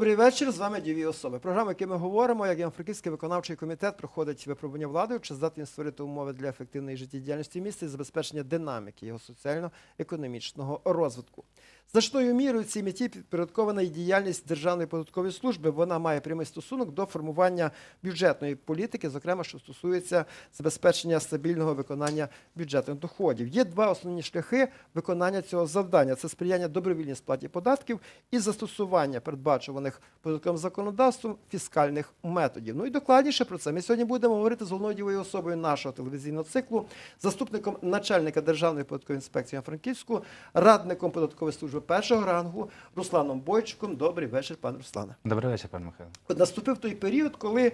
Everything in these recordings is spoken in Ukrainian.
Добрий вечір. З вами діві особи. Програма, яку ми говоримо, як Івано-Франківський виконавчий комітет проходить випробування владою, чи здатний створити умови для ефективної життєдіяльності міста і забезпечення динаміки його соціально-економічного розвитку. Значною мірою цій меті підпорядкована і діяльність Державної податкової служби. Вона має прямий стосунок до формування бюджетної політики, зокрема, що стосується забезпечення стабільного виконання бюджетних доходів. Є два основні шляхи виконання цього завдання: це сприяння добровільній сплаті податків і застосування передбачуваних податковим законодавством фіскальних методів. Ну і докладніше про це ми сьогодні будемо говорити з головною дієвою особою нашого телевізійного циклу, заступником начальника Державної податкової інспекції Франківську, радником податкової служби першого рангу Русланом Бойчуком. Добрий вечір, пане Руслане. Добрий вечір, пане Михайло. От наступив той період, коли е,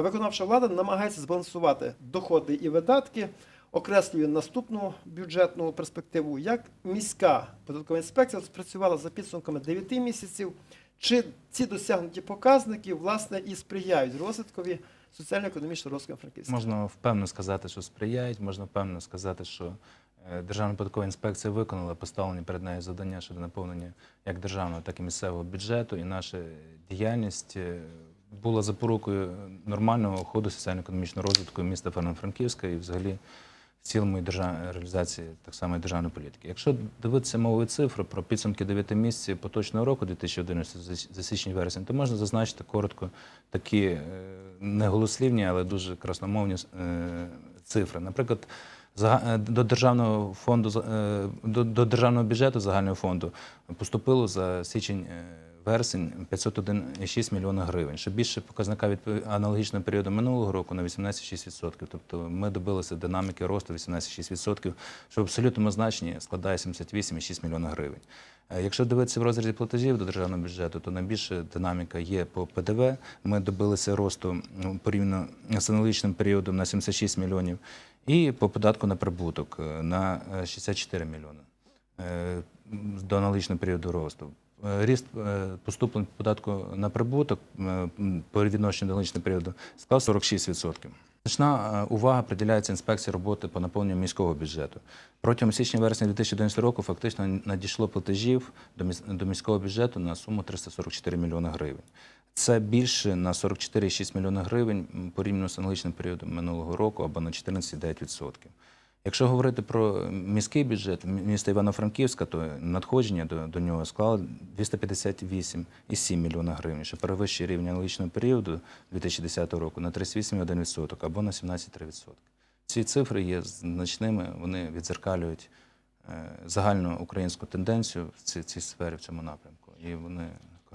виконавча влада намагається збалансувати доходи і видатки, окреслює наступну бюджетну перспективу, як міська податкова інспекція спрацювала за підсумками 9 місяців. Чи ці досягнуті показники власне і сприяють розвиткові соціально-економічного розвитку Франківська? Можна впевнено сказати, що сприяють, можна впевнено сказати, що е, Державна податкова інспекція виконала поставлені перед нею завдання щодо наповнення як державного, так і місцевого бюджету, і наша діяльність е, була запорукою нормального ходу соціально-економічного розвитку міста Франківська і взагалі в цілому і держав... реалізації так само і державної політики. Якщо дивитися мовою цифри про підсумки 9 місяців поточного року 2011 за- за січень-вересень, то можна зазначити коротко такі е, неголослівні, але дуже красномовні е, цифри. Наприклад, е, до державного фонду до державного бюджету загального фонду поступило за січень. Вересень 501,6 мільйона гривень, що більше показника від аналогічного періоду минулого року на 18,6%. Тобто ми добилися динаміки росту 18,6%, що в абсолютному значенні складає 78,6 мільйона гривень. Е, Якщо дивитися в розрізі платежів до державного бюджету, то найбільша динаміка є по ПДВ. Ми добилися росту ну, порівняно з аналогічним періодом на 76 мільйонів, і по податку на прибуток е, на е, 64 мільйони е, до аналогічного періоду росту. Е, Ріст е, поступлень податку на прибуток е, по відношенню до аналогічного періоду склав 46%. Значна увага приділяється інспекції роботи по наповненню міського бюджету. Протягом січня-вересня 2011 року фактично надійшло платежів до міс- до міського бюджету на суму 344 мільйони гривень. Це більше на 44,6 мільйона гривень порівняно з аналогічним періодом минулого року або на 14,9%. Якщо говорити про міський бюджет міста Івано-Франківська, то надходження до, до нього склало 258,7 мільйона гривень, що перевищує рівень аналогічного періоду 2010 року на 38,1% або на 17,3%. Ці цифри є значними, вони відзеркалюють е, загальну українську тенденцію в цій, цій сфері, в цьому напрямку, і вони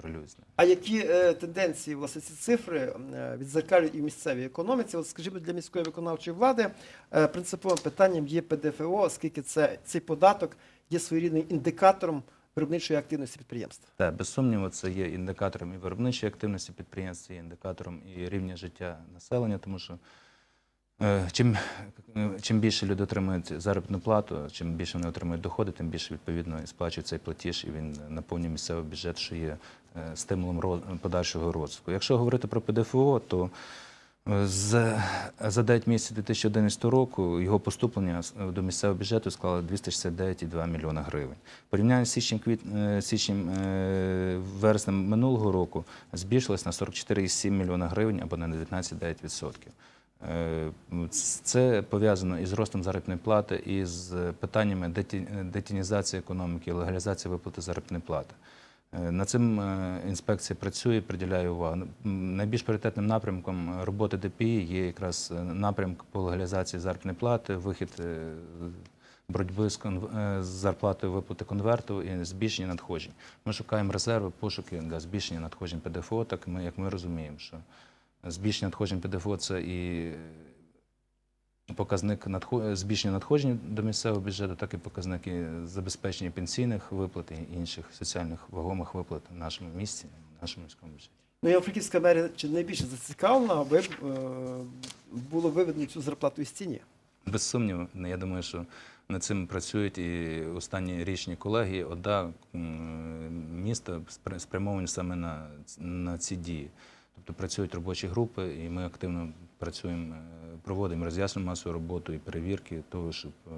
нею. А які е, тенденції, власне, ці цифри е, відзеркалюють і в місцевій економіці? От, скажімо, для міської виконавчої влади е, принциповим питанням є ПДФО, оскільки це цей податок є своєрідним індикатором виробничої активності підприємства. Так, без сумніву, це є індикатором і виробничої активності підприємств, є індикатором і рівня життя населення, тому що е, чим, е, чим більше люди отримують заробітну плату, чим більше вони отримують доходи, тим більше відповідно і сплачують цей платіж, і він наповнює місцевий бюджет, що є стимулом ро- подальшого розвитку. Якщо говорити про ПДФО, то е, за, за 9 місяців 2011 року його поступлення до місцевого бюджету склало 269,2 мільйона гривень. Порівняння з січнем, квіт... е, січнем е, вереснем минулого року збільшилось на 44,7 мільйона гривень або на 19,9%. Е, Це пов'язано із ростом заробітної плати і з питаннями деті- детінізації економіки, легалізації виплати заробітної плати. Е, Над цим е, інспекція працює, приділяє увагу. Найбільш пріоритетним напрямком роботи ДПІ є якраз е, напрямок по легалізації заробітної плати, вихід боротьби з, конв... з зарплатою виплати конверту і збільшення надходжень. Ми шукаємо резерви, пошуки для збільшення надходжень ПДФО, так ми, як ми розуміємо, що збільшення надходжень ПДФО це і показник надхо- збільшення надходжень до місцевого бюджету, так і показники забезпечення пенсійних виплат і інших соціальних вагомих виплат в нашому місті, в нашому міському бюджеті. Ну, Івано-Франківська мерія чи найбільше зацікавлена, аби е, було виведено цю зарплату із тіні. Без сумніву, я думаю, що над цим працюють і останні річні колегії ОДА міста спрямовані саме на, на ці дії. Тобто працюють робочі групи, і ми активно працюємо, е, проводимо роз'яснену масову роботу і перевірки того, щоб е,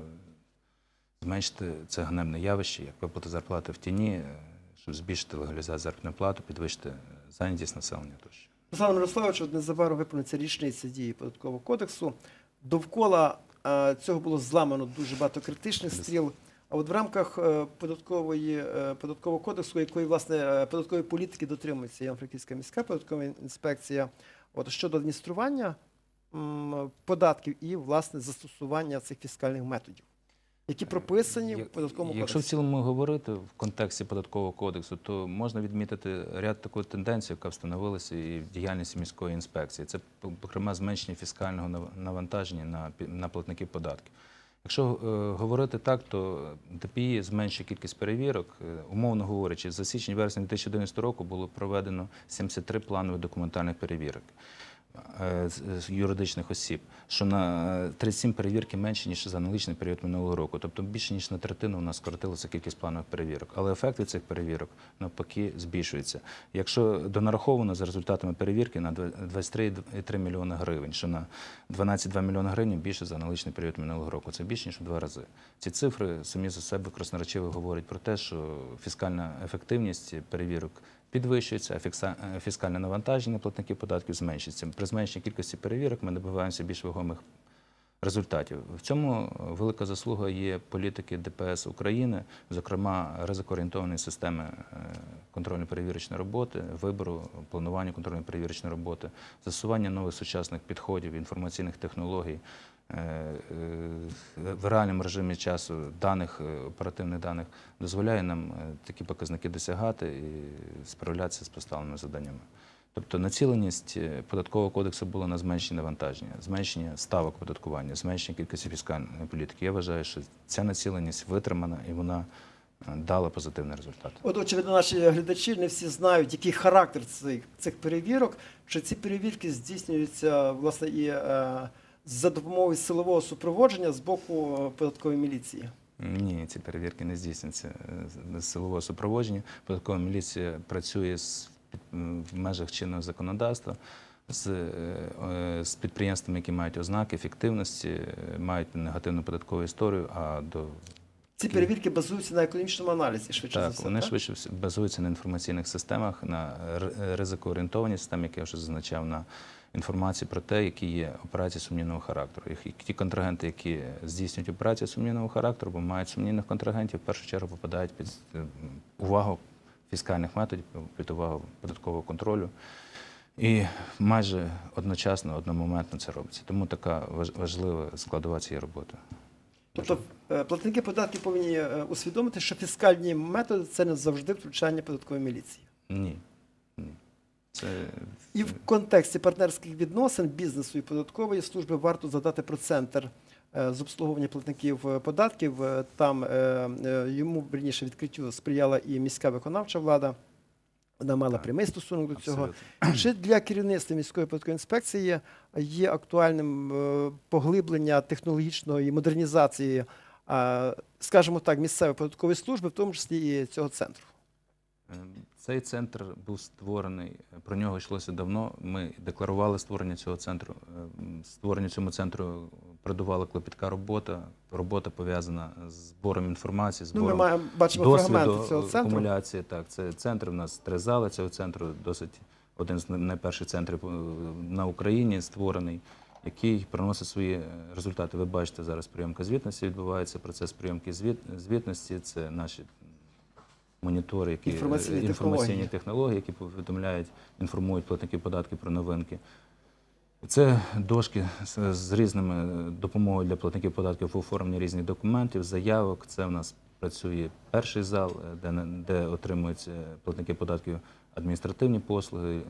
зменшити це ганебне явище, як виплата зарплати в тіні, е, щоб збільшити легалізацію заробітної плати, підвищити е, зайнятість населення тощо. Руслан Мирославович, незабаром виповниться річниця дії податкового кодексу. Довкола цього було зламано дуже багато критичних стріл. А от в рамках податкової податкового кодексу, якої власне податкової політики дотримується Івано-Франківська міська податкова інспекція, от щодо адміністрування податків і власне застосування цих фіскальних методів, які прописані в податковому Якщо в цілому говорити в контексті податкового кодексу, то можна відмітити ряд такої тенденції, яка встановилася і в діяльності міської інспекції. Це зокрема зменшення фіскального навантаження на, на платників податків. Якщо е, говорити так, то ДПІ зменшує кількість перевірок. Е, умовно говорячи, за січень-вересень 2011 року було проведено 73 планових документальних перевірок е, юридичних осіб, що на е, 37 перевірки менше, ніж за аналогічний період минулого року. Тобто більше ніж на третину у нас скоротилася кількість планових перевірок. Але ефект від цих перевірок навпаки збільшується. Якщо донараховано за результатами перевірки на 23,3 мільйони гривень, що на 12,2 мільйони гривень більше за аналогічний період минулого року. Це більше ніж у два рази. Ці цифри самі за себе красноречиво говорять про те, що фіскальна ефективність перевірок підвищується, а е, фіскальне навантаження платників податків зменшується. При зменшенні кількості перевірок ми добиваємося більш вагомих результатів. В цьому велика заслуга є політики ДПС України, зокрема ризикоорієнтованої системи е, контрольно-перевірочної роботи, вибору, планування контрольно-перевірочної роботи, застосування нових сучасних підходів, інформаційних технологій. Е, е, В реальному режимі часу даних, е, оперативних даних дозволяє нам такі показники досягати і справлятися з поставленими завданнями. Тобто націленість податкового кодексу була на зменшення навантаження, зменшення ставок податкування, зменшення кількості фіскальної політики. Я вважаю, що ця націленість витримана і вона дала позитивний результат. От, очевидно, наші глядачі не всі знають, який характер цих, цих перевірок, що ці перевірки здійснюються власне і е, за допомогою силового супроводження з боку е, податкової міліції. Ні, ці перевірки не здійснюються е, з силового супроводження. Податкова міліція працює з, в межах чинного законодавства. З, е, з підприємствами, які мають ознаки ефективності, мають негативну податкову історію, а до Ці перевірки базуються на економічному аналізі, швидше за все. вони так? швидше базуються на інформаційних системах, на р- ризикоорієнтовані системи, як я вже зазначав, на інформації про те, які є операції сумнівного характеру. Ті контрагенти, які здійснюють операції сумнівного характеру, бо мають сумнівних контрагентів, в першу чергу попадають під е, увагу фіскальних методів, під увагу податкового контролю. І майже одночасно, одномоментно це робиться. Тому така важлива складова цієї роботи. Тобто е, платники податків повинні е, усвідомити, що фіскальні методи це не завжди втручання податкової міліції. Ні. Це І в контексті партнерських відносин бізнесу і податкової служби варто задати про центр е, з обслуговування платників е, податків. Е, Там йому верніше відкриттю сприяла і міська виконавча влада. Вона мала Так. прямий стосунок до цього. абсолютно. Чи для керівництва міської податкової інспекції є актуальним поглиблення технологічної модернізації, скажімо так, місцевої податкової служби, в тому числі і цього центру? Е, Цей центр був створений, про нього йшлося давно. Ми декларували створення цього центру. Е, м, Створенню цьому центру передувала клопітка робота. Робота пов'язана з збором інформації, Ну, ми збором маємо бачимо досвіду, цього центру. акумуляції. Так, це центр. У нас три зали цього центру, досить один з найперших центрів е, на Україні створений, який приносить свої е, результати. Ви бачите, зараз прийомка звітності відбувається. Процес прийомки звіт, звітності це наші монітори, які Інформаційні е, інформаційні технології. технології, які повідомляють, інформують платників податків про новинки. Це дошки з, різними е, допомогою для платників податків в оформленні різних документів, заявок. Це в нас працює перший зал, е, де, де отримують платники податків адміністративні послуги,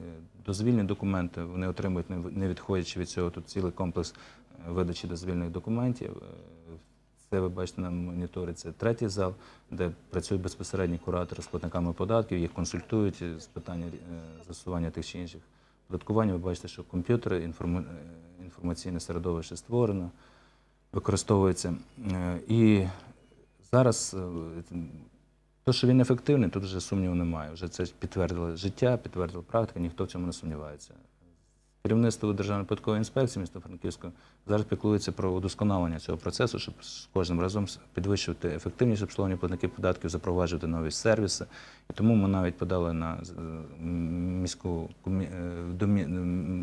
дозвільні документи. Вони отримують, не відходячи від цього, тут цілий комплекс видачі дозвільних документів. Це ви бачите на моніторі. Це третій зал, де працюють безпосередні куратори з платниками податків, їх консультують з питання е, застосування тих чи інших податкування. Ви бачите, що комп'ютери, е, інформаційне середовище створено, використовується. Е, І зараз те, що він ефективний, тут вже сумніву немає. Вже це підтвердило життя, підтвердила практика, ніхто в цьому не сумнівається. Керівництво Державної податкової інспекції міста Франківського зараз піклується про удосконалення цього процесу, щоб з кожним разом підвищувати ефективність обслуговування платників податків, запроваджувати нові сервіси. І тому ми навіть подали на міську е,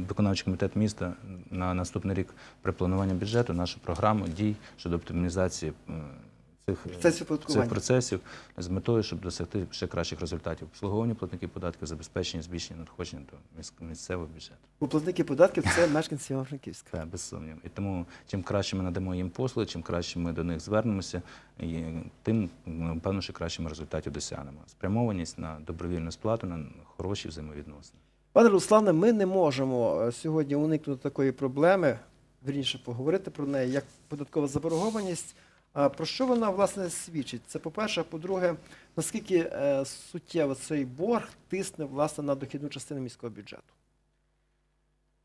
виконавчий комітет міста на наступний рік при плануванні бюджету нашу програму дій щодо оптимізації цих, Процесів цих процесів з метою, щоб досягти ще кращих результатів обслуговування платників податків, забезпечення збільшення надходжень до місцевого бюджету. Бо платники податків це мешканці Івано-Франківська. Це без сумніву. І тому чим краще ми надамо їм послуги, чим краще ми до них звернемося, і тим ну, певно, що краще ми результатів досягнемо. Спрямованість на добровільну сплату, на хороші взаємовідносини. Пане Руслане, ми не можемо е, сьогодні уникнути такої проблеми, вірніше поговорити про неї, як податкова заборгованість. Про що вона власне свідчить? Це по-перше, а по-друге, наскільки е, суттєво цей борг тисне власне на дохідну частину міського бюджету?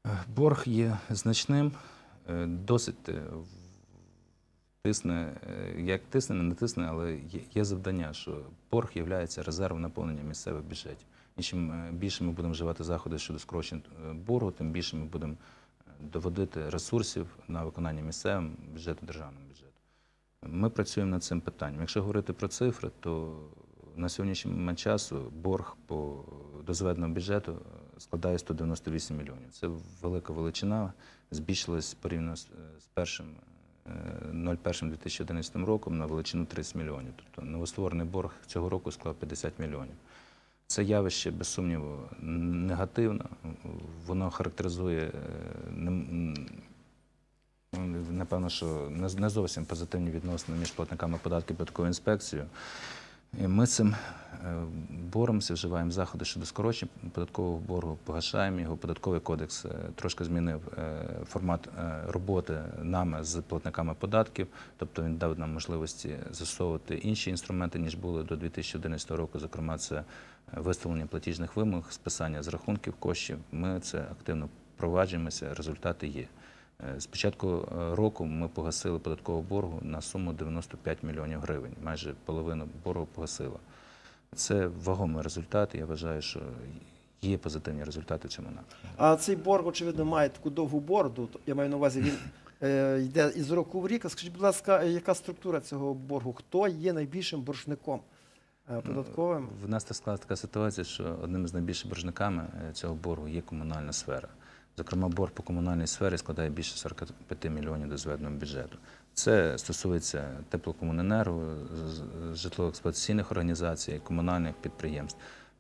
Е, Борг є значним, е, досить тисне, як тисне, не тисне, але є, завдання, що борг є резервом наповнення місцевих бюджетів. І чим більше ми будемо вживати заходи щодо скорочень боргу, тим більше ми будемо доводити ресурсів на виконання місцевим бюджету, державним. Ми працюємо над цим питанням. Якщо говорити про цифри, то на сьогоднішній момент часу борг по до зведеного бюджету е, складає 198 мільйонів. Це велика величина, збільшилась порівняно з, з першим е, 01.2011 роком на величину 30 мільйонів. Тобто новостворений борг цього року склав 50 мільйонів. Це явище, без сумніву, негативне. Воно характеризує е, напевно, що не, зовсім позитивні відносини між платниками податків податковою інспекцією. І ми цим е, боремося, вживаємо заходи щодо скорочення податкового боргу, погашаємо його. Податковий кодекс е, трошки змінив е, формат роботи нами з платниками податків, тобто він дав нам можливості застосовувати інші інструменти, ніж були до 2011 року. Зокрема, це виставлення платіжних вимог, списання з рахунків коштів. Ми це активно впроваджуємося, результати є. Е, З початку е, року ми погасили податкового боргу на суму 95 мільйонів гривень. Майже половину боргу погасила. Це вагомий результат. і Я вважаю, що є позитивні результати в цьому напрямку. А цей борг, очевидно, має таку довгу бороду. То Я маю на увазі, він е, йде із року в рік. А Скажіть, будь ласка, яка структура цього боргу? Хто є найбільшим боржником е, податковим? В нас так склалася така ситуація, що одним з найбільших боржниками цього боргу є комунальна сфера. Зокрема, борг по комунальній сфері складає більше 45 мільйонів до зведеного бюджету. Це стосується теплокомуненерго, житлово-експлуатаційних організацій, комунальних підприємств.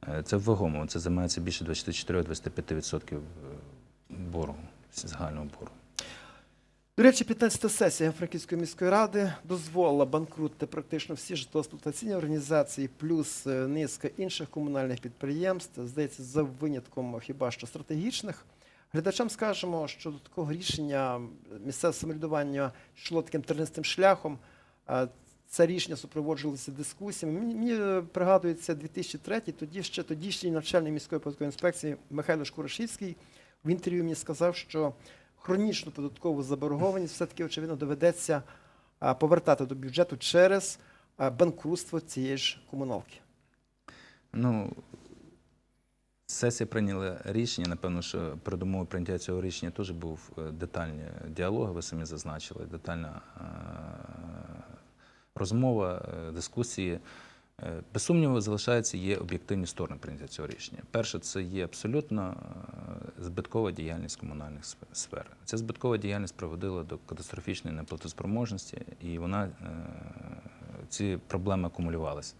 Е, Це вагомо, це займається більше 24-25% боргу, загального боргу. До речі, 15-та сесія Франківської міської ради дозволила банкрутити практично всі житлово-експлуатаційні організації, плюс е, низка інших комунальних підприємств, здається, за винятком хіба що стратегічних. Глядачам скажемо, що до такого рішення місцеве самоврядування йшло таким тернистим шляхом. Це рішення супроводжувалося дискусіями. Мені, е, пригадується 2003, тоді ще тодішній навчальник міської податкової інспекції Михайло Шкурошівський в інтерв'ю мені сказав, що хронічну податкову заборгованість все-таки, очевидно, доведеться повертати до бюджету через банкрутство цієї ж комуналки. Ну, сесія прийняла рішення. Напевно, що передумовою прийняття цього рішення теж був е, детальні діалоги, ви самі зазначили, детальна е, розмова, е, дискусії. Без сумніву, залишаються є об'єктивні сторони прийняття цього рішення. Перше, це є абсолютно збиткова діяльність комунальних сфер. Ця збиткова діяльність приводила до катастрофічної неплатоспроможності, і вона ці проблеми акумулювалися.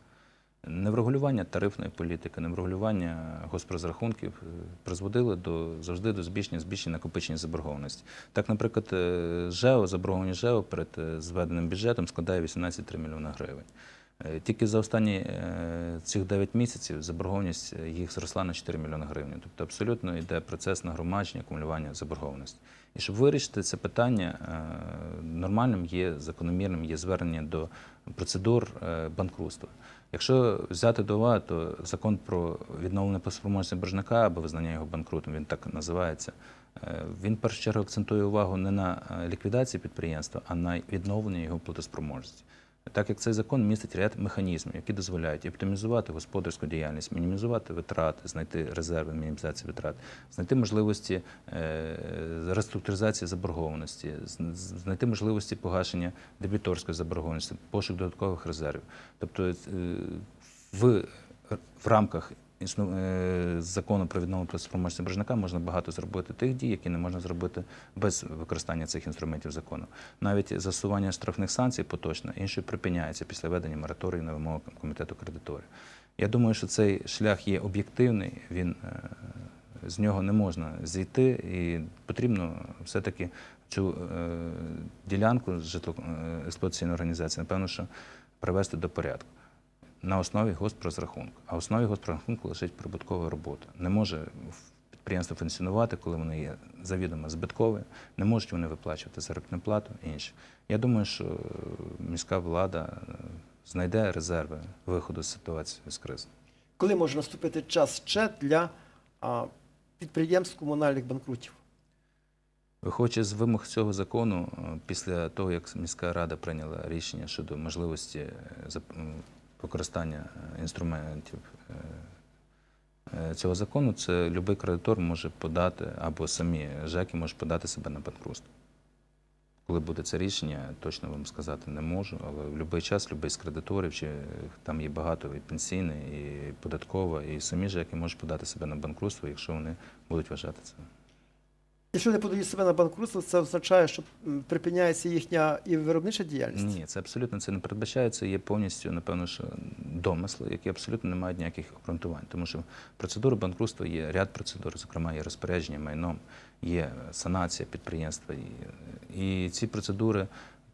Неврегулювання тарифної політики, неврегулювання госпрозрахунків е, призводили до завжди до збільшення збільшення накопичення заборгованості. Так, наприклад, е, ЖЕО, заборгованість ЖЕО перед е, зведеним бюджетом складає 18,3 мільйона гривень. Тільки за останні цих 9 місяців заборгованість їх зросла на 4 мільйони гривень. Тобто абсолютно йде процес нагромадження, акумулювання заборгованості. І щоб вирішити це питання, нормальним є закономірним є звернення до процедур банкрутства. Якщо взяти до уваги, то закон про відновлення поспроможності боржника або визнання його банкрутом, він так називається. е, Він першу чергу акцентує увагу не на е, ліквідації підприємства, а на відновлення його платоспроможності. Так як цей закон містить ряд механізмів, які дозволяють оптимізувати господарську діяльність, мінімізувати витрати, знайти резерви мінімізації витрат, знайти можливості е, реструктуризації заборгованості, знайти можливості погашення дебіторської заборгованості, пошук додаткових резервів. Тобто е, в, в рамках закону про відновлення платоспроможності боржника можна багато зробити тих дій, які не можна зробити без використання цих інструментів закону. Навіть застосування штрафних санкцій поточно іншою припиняється після ведення мораторію на вимогу комітету кредиторів. Я думаю, що цей шлях є об'єктивний, він е, з нього не можна зійти, і потрібно все-таки цю е, ділянку житло е, експлуатаційної організації, напевно, що привести до порядку на основі госпрозрахунку. А в основі госпрозрахунку лежить прибуткова робота. Не може підприємство функціонувати, коли воно є завідомо збиткове, не можуть вони виплачувати заробітну плату і інше. Я думаю, що міська влада знайде резерви виходу з ситуації з кризи. Коли може наступити час ще для підприємств комунальних банкрутів? Виходячи з вимог цього закону, після того, як міська рада прийняла рішення щодо можливості е, використання е, інструментів е, е, цього закону, це будь-який кредитор може подати, або самі ЖЕКи можуть подати себе на банкрутство. Коли буде це рішення, точно вам сказати не можу, але в будь-який час будь-який з кредиторів, чи там є багато і пенсійний, і податкова, і самі ЖЕКи можуть подати себе на банкрутство, якщо вони будуть вважати це. Якщо не подають себе на банкрутство, це означає, що припиняється їхня і виробнича діяльність? Ні, це абсолютно це не передбачається. Є повністю, напевно, що домисли, які абсолютно не мають ніяких обґрунтувань. Тому що процедура банкрутства є ряд процедур, зокрема, є розпорядження майном, є санація підприємства. І ці процедури,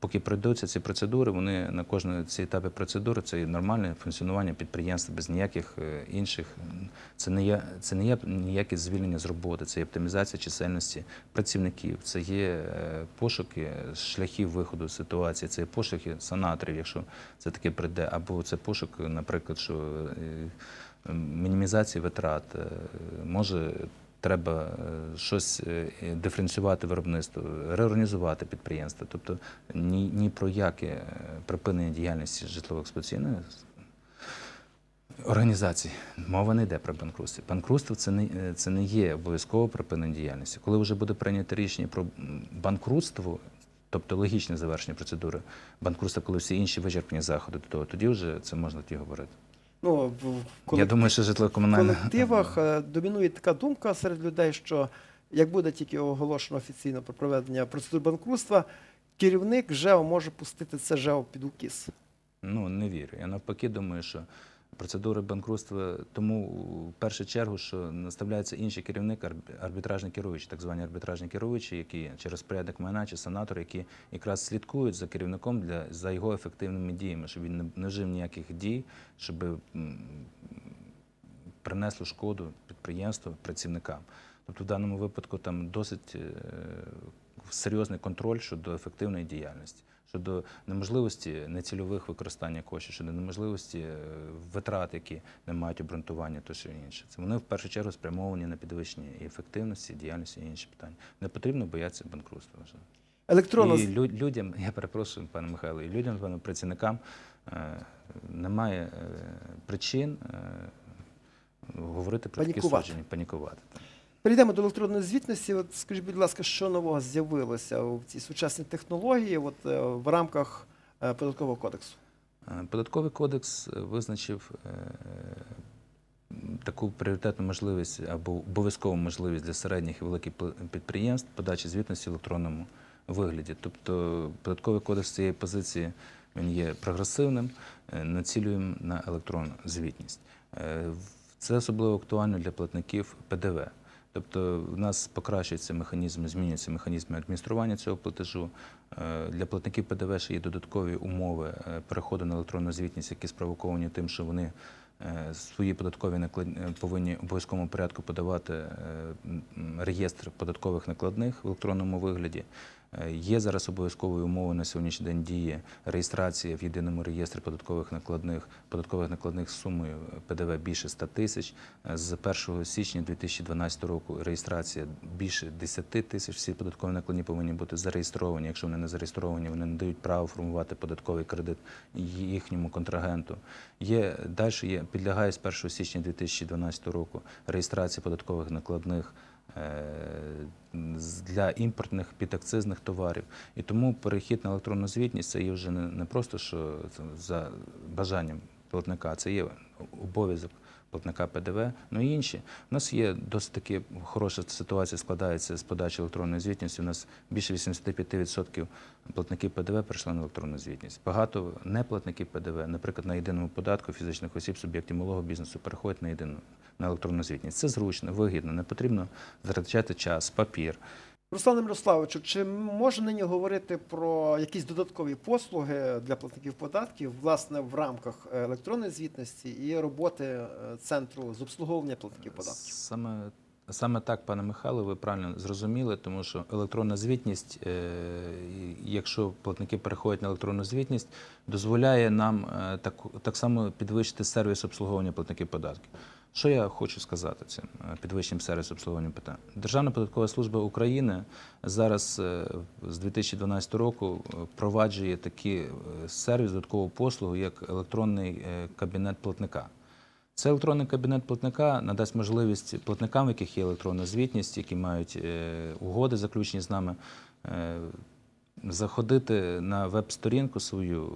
поки пройдуться ці процедури, вони на кожному ці етапі процедури це нормальне функціонування підприємства без ніяких е, інших. Це не є це не є ніяке звільнення з роботи, це є оптимізація чисельності працівників, це є е, пошуки шляхів виходу з ситуації, це є пошуки санаторів, якщо це таке прийде, або це пошук, наприклад, що е, мінімізації витрат. Може, треба е, щось е, диференціювати виробництво, реорганізувати підприємство. Тобто ні, ні про яке е, припинення діяльності житлово-експлуатаційної організацій мова не йде про банкрутство. Банкрутство це не, це не є обов'язково припинення діяльності. Коли вже буде прийнято рішення про банкрутство, тобто логічне завершення процедури банкрутства, коли всі інші вичерпні заходи до того, тоді вже це можна тоді говорити. Ну, в Я думаю, що в житлово-комунальне колективах е, домінує така думка серед людей, що як буде тільки оголошено офіційно про проведення процедур банкрутства, керівник ЖЕО може пустити це ЖЕО під укіс. Ну, не вірю. Я навпаки думаю, що процедури банкрутства тому в першу чергу, що наставляється інший керівник, арб- арбітражний керуючий, так звані арбітражні керуючі, які через порядок майна чи санатор, які якраз слідкують за керівником для за його ефективними діями, щоб він не, вжив ніяких дій, щоб принесло шкоду підприємству, працівникам. Тобто в даному випадку там досить е, серйозний контроль щодо ефективної діяльності, щодо неможливості нецільових використання коштів, щодо неможливості е, витрат, які не мають обґрунтування, то що інше. Це вони в першу чергу спрямовані на підвищення і ефективності, і діяльності і інші питання. Не потрібно боятися банкрутства. Електронно І лю- людям, я перепрошую, пане Михайло, і людям, пане працівникам е, немає е, причин е, говорити про такі судження, панікувати. Перейдемо до електронної звітності. От скажіть, будь ласка, що нового з'явилося у цій сучасній технології от, е, в рамках е, податкового кодексу? Е, Податковий кодекс визначив таку пріоритетну можливість або обов'язкову можливість для середніх і великих підприємств подачі звітності в електронному вигляді. Тобто податковий кодекс цієї позиції він є прогресивним, націлюємо на електронну звітність. Це особливо актуально для платників ПДВ. Тобто в нас покращується механізм, змінюються механізми адміністрування цього платежу. Е, Для платників ПДВ ще є додаткові умови е, переходу на електронну звітність, які спровоковані тим, що вони е, свої податкові наклад- е, повинні в обов'язковому порядку подавати реєстр податкових накладних в електронному вигляді. Е, Є зараз обов'язковою умовою на сьогоднішній день діє реєстрація в єдиному реєстрі податкових накладних податкових накладних сумою ПДВ більше 100 тисяч. Е, З 1 січня 2012 року реєстрація більше 10 тисяч. Всі податкові накладні повинні бути зареєстровані. Якщо вони не зареєстровані, вони не дають право формувати податковий кредит їхньому контрагенту. Є далі є підлягає з 1 січня 2012 року реєстрації податкових накладних е, для імпортних підакцизних товарів. І тому перехід на електронну звітність це є вже не, не просто що за бажанням платника, це є обов'язок платника ПДВ, ну і інші. У нас є досить таки хороша ситуація складається з подачі електронної звітності. У нас більше 85% платників ПДВ перейшли на електронну звітність. Багато неплатників ПДВ, наприклад, на єдиному податку фізичних осіб, суб'єктів малого бізнесу переходять на єдину на електронну звітність. Це зручно, вигідно, не потрібно затрачати час, папір. Руслане Мирославовичу, чи можна нині говорити про якісь додаткові послуги для платників податків, власне, в рамках е, електронної звітності і роботи е, центру з обслуговування платників податків? Саме, саме так, пане Михайло, ви правильно зрозуміли, тому що електронна звітність, е, якщо платники переходять на електронну звітність, дозволяє нам так, так само підвищити сервіс обслуговування платників податків. Що я хочу сказати цим е, підвищенням сервісу обслуговування питань? Державна податкова служба України зараз е, з 2012 року е, впроваджує такий сервіс, додаткову послугу, як електронний кабінет платника. Це електронний кабінет платника надасть можливість платникам, в яких є електронна звітність, які мають угоди заключені з нами, заходити на веб-сторінку свою,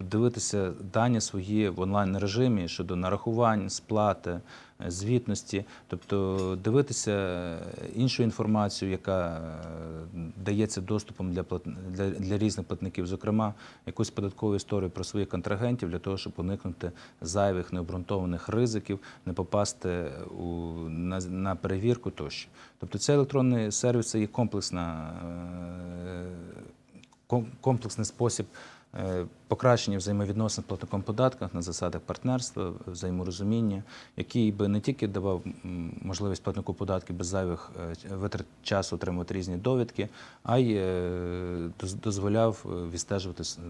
дивитися дані свої в онлайн режимі щодо нарахувань, сплати, е, звітності, тобто дивитися е, іншу інформацію, яка е, дається доступом для, для, для різних платників, зокрема, якусь податкову історію про своїх контрагентів для того, щоб уникнути зайвих необґрунтованих ризиків, не попасти у, на, на перевірку тощо. Тобто цей електронний сервіс це є комплексна, комплексний спосіб покращення взаємовідносин з платником податках на засадах партнерства, взаєморозуміння, який би не тільки давав можливість платнику податків без зайвих е, витрат часу отримувати різні довідки, а й е, дозволяв е, відстежувати е,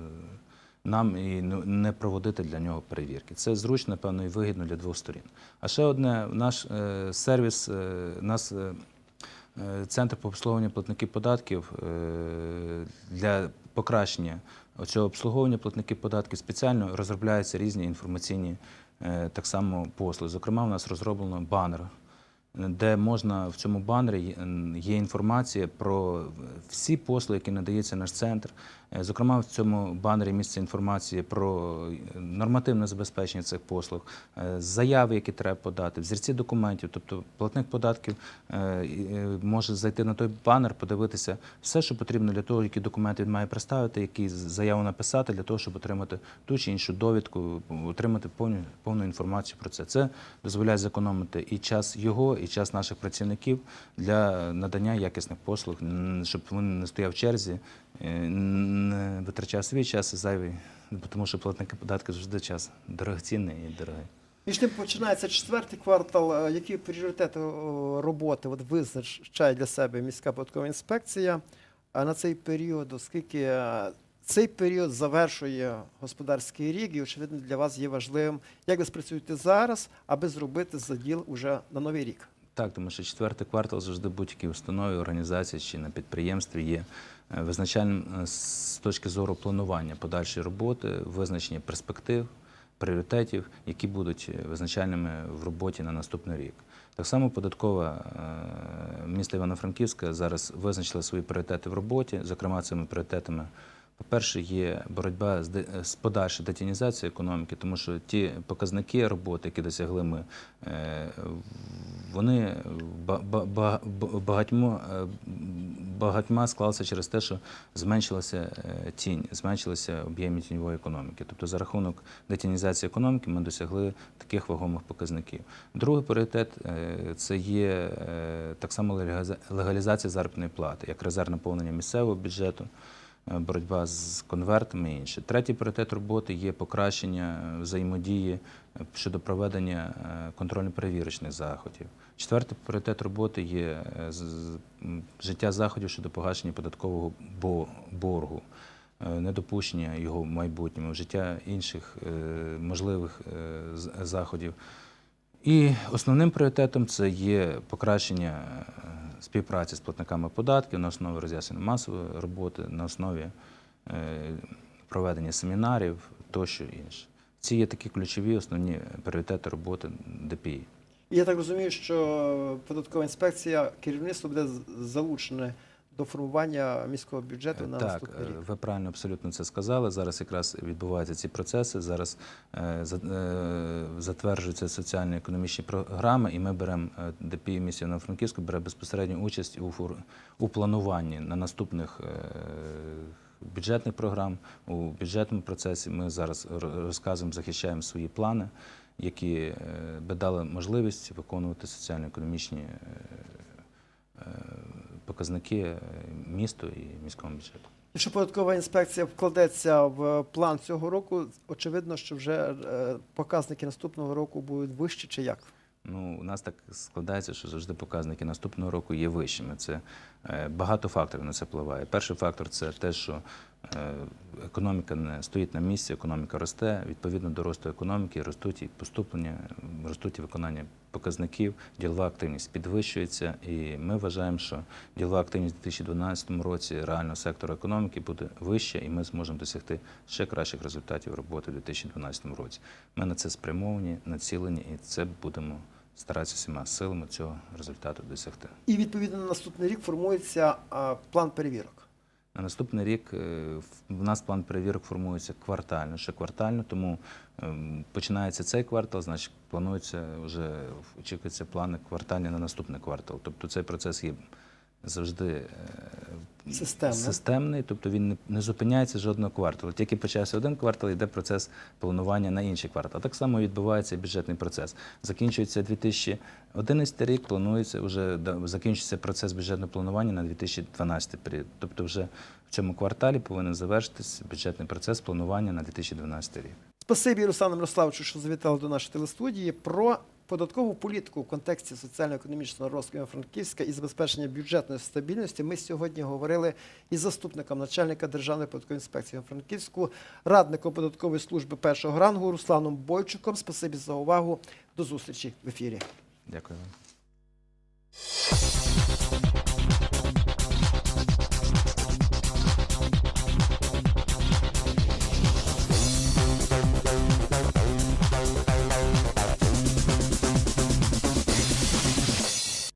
нам і не проводити для нього перевірки. Це зручно, напевно, і вигідно для двох сторін. А ще одне, наш е, сервіс, е, нас. е, Е, Центр по обслуговуванню платників податків е, для покращення цього обслуговування платники податків спеціально розробляються різні інформаційні е, так само послуги. Зокрема, у нас розроблено банер, де можна в цьому банері є- є інформація про всі послуги, які надається наш центр. Е, Зокрема, в цьому банері місце інформація про нормативне забезпечення цих послуг, е, заяви, які треба подати, взірці документів. Тобто платник податків е, е, може зайти на той банер, подивитися все, що потрібно для того, які документи він має представити, які заяву написати для того, щоб отримати ту чи іншу довідку, отримати повну, повну інформацію про це. Це дозволяє зекономити і час його, і час наших працівників для надання якісних послуг, щоб він не стояв в черзі, е, не витрачав свій час і зайвий, тому що платники податків завжди час дорогоцінний і дорогий. Між тим починається четвертий квартал. Е, Які пріоритети роботи от визначає для себе міська податкова інспекція а на цей період, оскільки е, цей період завершує господарський рік, і очевидно для вас є важливим, як ви спрацюєте зараз, аби зробити заділ уже на новий рік. Так, тому що четвертий квартал завжди будь-якій установі, організації чи на підприємстві є е, визначальним е, з точки зору планування подальшої роботи, визначення перспектив, пріоритетів, які будуть е, визначальними в роботі на наступний рік. Так само податкова е, міста Івано-Франківська зараз визначила свої пріоритети в роботі. Зокрема, цими пріоритетами по-перше, є боротьба з, подальшою детінізацією економіки, тому що ті показники роботи, які досягли ми, е, вони ба- ба- ба- ба- багатьма, е, багатьма склалися через те, що зменшилася е, тінь, зменшилися об'єми тіньової економіки. Тобто за рахунок детінізації економіки ми досягли таких вагомих показників. Другий пріоритет це є так само легаліза- легалізація заробітної плати, як резерв наповнення місцевого бюджету. Е, боротьба з конвертами і інше. Третій пріоритет роботи є покращення е, взаємодії е, щодо проведення контрольно-перевірочних заходів. Четвертий пріоритет роботи є життя заходів щодо погашення податкового боргу, недопущення його в майбутньому, вжиття інших можливих заходів. І основним пріоритетом це є покращення е, співпраці з платниками податків на основі роз'яснення масової роботи, на основі е, проведення семінарів тощо інше. Ці є такі ключові основні пріоритети роботи ДПІ. Я так розумію, що податкова інспекція керівництво буде залучене до формування міського бюджету на так, наступний е, рік. ви правильно абсолютно це сказали. Зараз якраз відбуваються ці процеси. Зараз е, е, затверджуються соціально-економічні програми, і ми беремо ДПІ місії на Франківську бере безпосередню участь у, у плануванні на наступних бюджетних програм у бюджетному процесі. Ми зараз розказуємо, захищаємо свої плани, які би дали можливість виконувати соціально-економічні показники е, місту і міському бюджету. Якщо податкова інспекція вкладеться в план цього року, очевидно, що вже е, показники наступного року будуть вищі чи як? Ну, у нас так складається, що завжди показники наступного року є вищими. Це е, багато факторів на це впливає. Перший фактор це те, що економіка не стоїть на місці, економіка росте. Відповідно до росту економіки ростуть і поступлення, ростуть і виконання показників, ділова активність підвищується. І ми вважаємо, що ділова активність у 2012 році реального сектору економіки буде вища, і ми зможемо досягти ще кращих результатів роботи у 2012 році. Ми на це спрямовані, націлені, і це будемо старатися всіма силами цього результату досягти. І відповідно на наступний рік формується план перевірок. На наступний рік е, в нас план перевірок формується квартально, ще квартально, тому ем, починається цей квартал, значить планується вже очікується плани квартальні на наступний квартал. Тобто цей процес є завжди е, Системно. системний, тобто він не, не зупиняється жодного кварталу. Тільки почався один квартал, йде процес планування на інший квартал. Так само відбувається і бюджетний процес. Закінчується 2011 рік, планується вже закінчується процес бюджетного планування на 2012 період. Тобто, вже в цьому кварталі повинен завершитись бюджетний процес планування на 2012 рік. Спасибі, Руслану Мирославовичу, що завітали до нашої телестудії про податкову політику в контексті соціально-економічного розвитку Франківська і забезпечення бюджетної стабільності. Ми сьогодні говорили із заступником начальника Державної податкової інспекції Франківську, радником податкової служби першого рангу Русланом Бойчуком. Спасибі за увагу. До зустрічі в ефірі. Дякую.